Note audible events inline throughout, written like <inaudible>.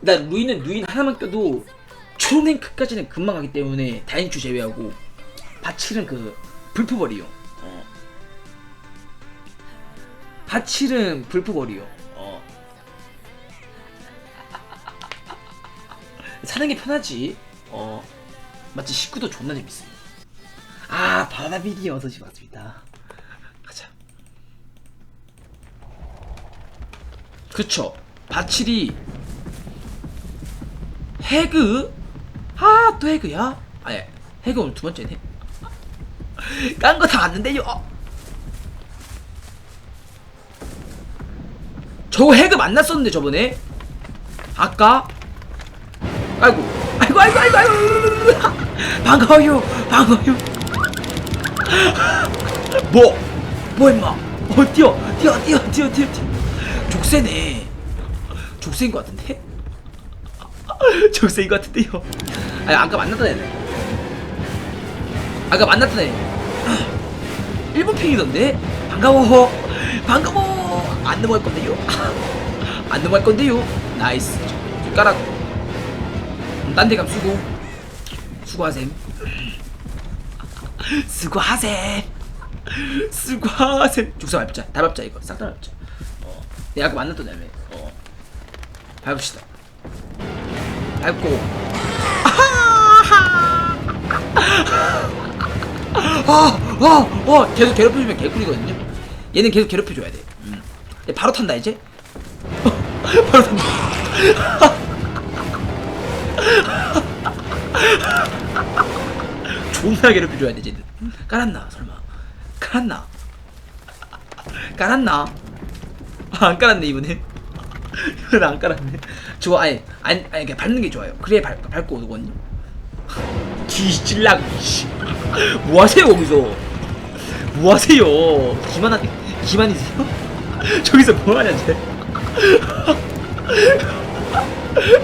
나 루인은 루인 하나만 껴도 초랭크까지는 금방 가기 때문에 다인추 제외하고 바칠은 그 불프벌이요. 어. 바칠은 불프벌이요. 어. 사는 게 편하지. 어. 마치 식구도 존나 재밌어. 아 바다비리 어서 집 왔습니다. 가자. 그쵸. 바칠이 해그? 아, 또 해그야? 아니, 해그 오늘 두 번째네. 깐 거 다 왔는데요. 어. 저거 해그 만났었는데 저번에? 아까? 아이고, 아이고, 아이고, 아이고, 아이고. 반가워요, 반가워요. 뭐? 뭐 임마? 어, 뛰어, 뛰어, 뛰어, 뛰어, 뛰어, 뛰어. 족쇄네. 족쇄인 것 같은데? <laughs> 족쇄인 것 같은데요. 아니 아까 만났던 애네. 아까 만났던 애. <gasps> 일본 핑이던데? 반가워. 반가워. 안 넘어갈 건데요. <laughs> 안 넘어갈 건데요. 나이스. 좀 깔았고. 딴데 감 수고. 수고하셈. <laughs> 수고하셈. 수고하셈. 죽사 밟자. 다 밟자 이거. 싹 다 밟자. 어. 내가 아까 만났던 애네. 어. 밟읍시다. 밟고. 아아아 계속 괴롭혀주면 개꿀이거든요. 얘는 계속 괴롭혀줘야 돼. 음. 얘 바로 탄다 이제? <laughs> 바로 탄다. <laughs> 존나 괴롭혀줘야 돼 쟤는 깔았나 설마? 깔았나? <laughs> 깔았나? 아, 안 깔았네 이번에 이건 안 깔았네. 저거 아니 아니 아니 그냥 밟는 게 좋아요. 그래야 밟 밟고 오거든요. 뒤질라고. 씨. 뭐 하세요 거기서? 뭐 하세요? 기만 하 기만이세요? <laughs> 저기서 뭐 하냐 쟤?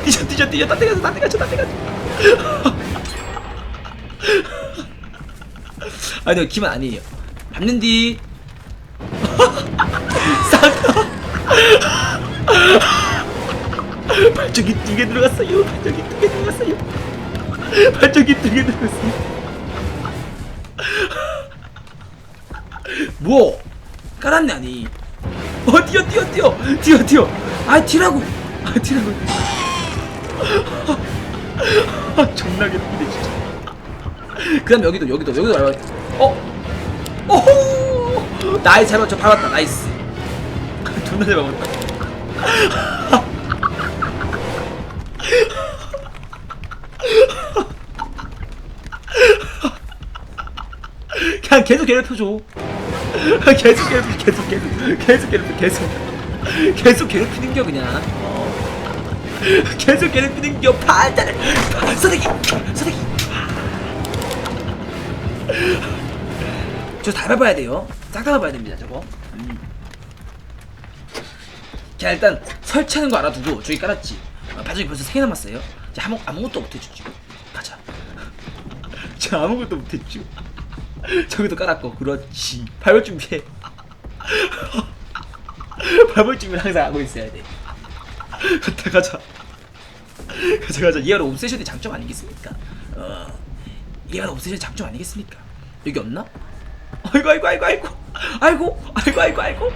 뛰자 뛰자 뛰자 딴데 가서 딴데 가서 딴데 가서. <laughs> 아니 너 기만 아니에요. 밟는 뒤. <laughs> 싹. <laughs> 발전기 두 개 들어갔어요. 발전기 두 개 들어갔어요. <laughs> 발전기 두 개 들어갔어요. <laughs> 뭐? 깔았네 아니. 어 뛰어 뛰어 뛰어 뛰어 뛰어. 아 뛰라고. 아 뛰라고. 아 존나 개웃기네 진짜. 그다음 여기도 여기도 여기도 알아. 어? 오호! 나이스 잘 맞춰 밟았다 나이스. 존나 잘 밟았다. <laughs> 그냥 계속 괴롭혀줘. <laughs> 계속 괴롭혀, 계속 괴롭혀, 계속 괴롭혀, 계속. 계속 괴롭히는 겨 그냥. 어. <laughs> 계속 괴롭히는 겨 팔다를 서대기, 서대기. 저다 밟아야 돼요. 싹다 밟아야 됩니다 저거. 음. 자 일단 설치하는 거 알아두고 저기 깔았지. 아, 바닥이 벌써 3개 남았어요. 자 아무, 아무것도 못했죠 지금. 가자. <laughs> 자 아무것도 못했죠 <laughs> 저기도 깔았고 그렇지. 밟을 준비해. <laughs> 밟을 준비를 항상 하고 있어야 돼. 가자 가자. 가자 가자. 이하로 옵세션의 장점 아니겠습니까? 어 이하로 옵세션의 장점 아니겠습니까? 여기 없나? 아이고 아이고 아이고 아이고. 아이고 아이고 아이고 아이고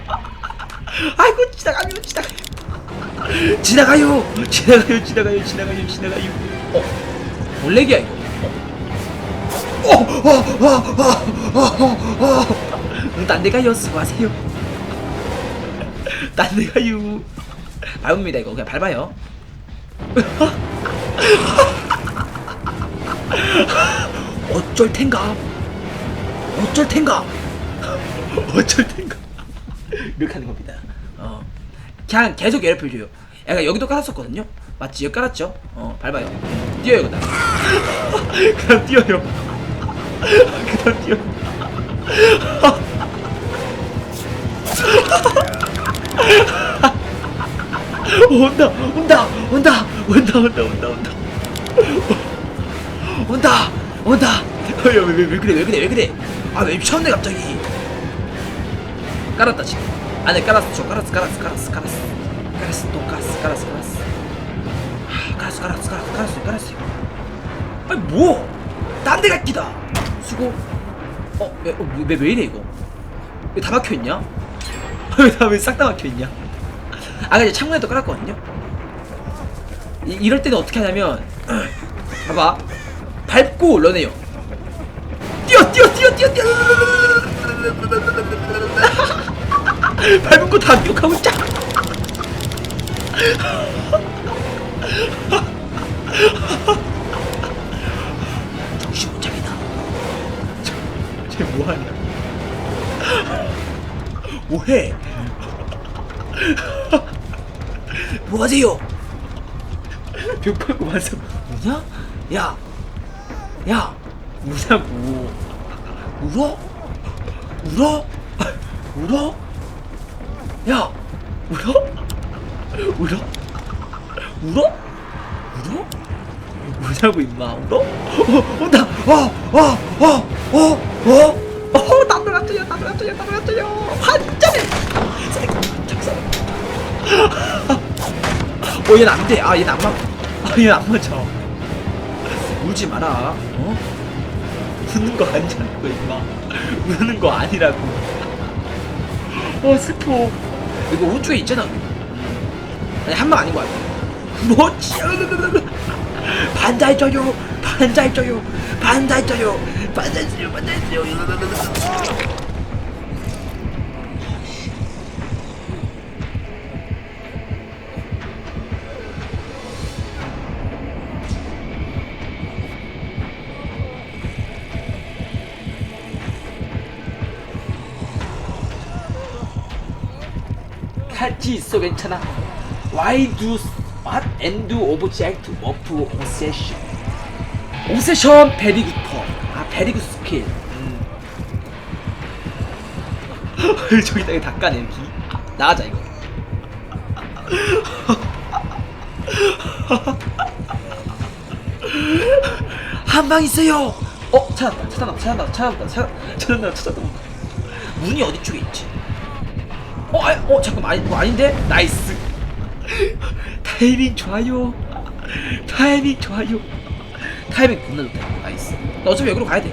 아이고 지나가요 지나가요. 지나가요. 지나가요 지나가요 지나가요 지나가요. 어 원래기야 이거. 어어어어어어어딴데 가요 수고하세요. 딴데 가요. 밟습니다 <laughs> 이거. 그냥 밟아요. <laughs> 어쩔 텐가? 어쩔 텐가? <laughs> 어쩔 텐가 이렇게 하는 겁니다. 어. 그냥 계속 괴롭혀줘요. 약간 여기도 깔았었거든요. 맞지? 여기 깔았죠? 어, 밟아요. 뛰어요, 그다음. <laughs> 그다음 뛰어요. <laughs> 그다음 뛰어. <laughs> 온다, 온다, 온다, 온다, 온다, 온다, 온다. 온다, 온다. 어, 야, 왜, 왜, 왜 그래, 왜 그래, 왜 그래? 아, 왜 미쳤네, 갑자기. 깔았다 지금 뭐? 딴데 갈기다. 수고. 어? 왜다 막혀있냐? <laughs> 왜다왜싹 다 막혀있냐? 아까 이제 창문에도 깔았거든요. 이, 이럴 때는 어떻게 하냐면 <clears throat> 봐봐. 밟고 런해요. 뛰어 뛰어 뛰어 뛰어 뛰어 밟은 거다 기억하고 쫙 정신 못 차리다 쟤 뭐하냐 뭐해 뭐하세요 벽 밟고 와서 뭐냐? 야, 야, 우냐고 울어? 울어? 울어? 야, 울어? 울어? 울어? 울어? 울자고 임마 울어? 어, 온다! 어! 어! 어! 어! 어! 어! 나도 같아요 나도 같아요 나도 같아요 환장해! 작살 어 얘는 안돼 아 얘는 안 맞.. 아 얘는 안 맞아 울지 마라 어? 우는 거 아니라고 임마 우는 거 아니라고 어 슬퍼 이거 오른쪽에 있잖아. 아니 한 방 아닌 거 같아. <laughs> 뭐지 반자해줘요. 반자해줘요. 반자해줘요. 반자해줘요. 반자해줘요 같이 있어 괜찮아 Why do what and do object of obsession obsession very good form 아 very good skill 음. 저기다 이거 닦아내 여기 나가자 이거 한 방 있어요 어 찾았다 찾았다 찾았다 찾았다 찾았다 찾았다 찾았다 문이 어디 쪽에 있지 어, 아, 어, 잠깐만, 아니, 뭐 아닌데? 나이스. 타이밍 좋아요. 타이밍 좋아요. 타이밍 겁나 좋다. 나이스. 나 어차피 여기로 가야 돼.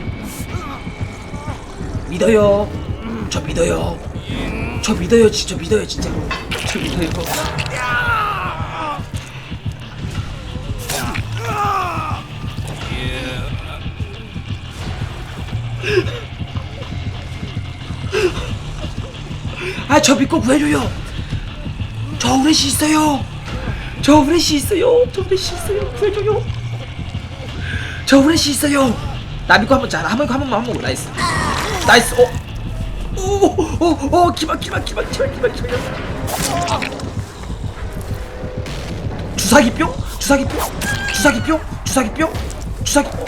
믿어요. 저 믿어요. 저 믿어요, 진짜 믿어요, 진짜로. 저 믿어요. 아, 저 믿고 구해줘요. 저 후레쉬 있어요. 저 후레쉬 있어요. 저 후레쉬 있어요. 구해줘요. 저 후레쉬 있어요. 나 믿고 한번 자라. 한번 한 번만 한 번만 나이스. 나이스. 어. 오오오 기막 기막 기막 기막 기막 기막. 주사기 뿅? 주사기 뿅? 주사기 뿅? 주사기 뿅? 주사기. 어.